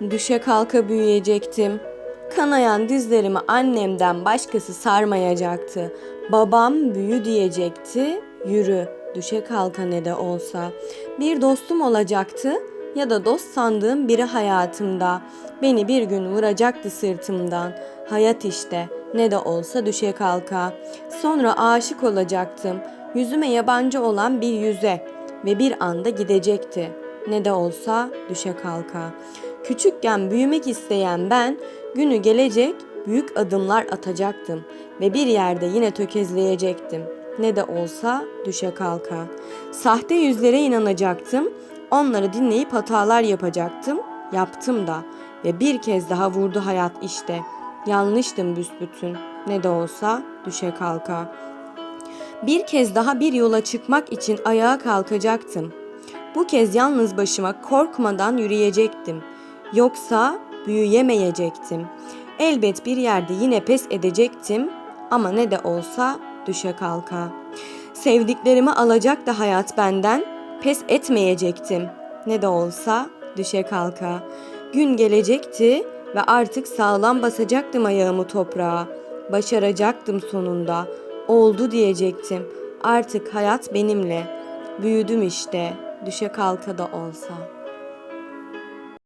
Düşe kalka büyüyecektim. Kanayan dizlerimi annemden başkası sarmayacaktı. Babam büyü diyecekti. Yürü, düşe kalka ne de olsa. Bir dostum olacaktı ya da dost sandığım biri hayatımda. Beni bir gün vuracaktı sırtımdan. Hayat işte, ne de olsa düşe kalka. Sonra aşık olacaktım. Yüzüme yabancı olan bir yüze ve bir anda gidecekti. Ne de olsa düşe kalka. Küçükken büyümek isteyen ben günü gelecek büyük adımlar atacaktım ve bir yerde yine tökezleyecektim. Ne de olsa düşe kalka. Sahte yüzlere inanacaktım. Onları dinleyip hatalar yapacaktım. Yaptım da ve bir kez daha vurdu hayat işte. Yanlıştım büsbütün. Ne de olsa düşe kalka. Bir kez daha bir yola çıkmak için ayağa kalkacaktım. Bu kez yalnız başıma korkmadan yürüyecektim. Yoksa büyüyemeyecektim. Elbet bir yerde yine pes edecektim ama ne de olsa düşe kalka. Sevdiklerimi alacak da hayat benden, pes etmeyecektim. Ne de olsa düşe kalka. Gün gelecekti ve artık sağlam basacaktım ayağımı toprağa. Başaracaktım sonunda. Oldu diyecektim. Artık hayat benimle. Büyüdüm işte. Düşe kalka da olsa.''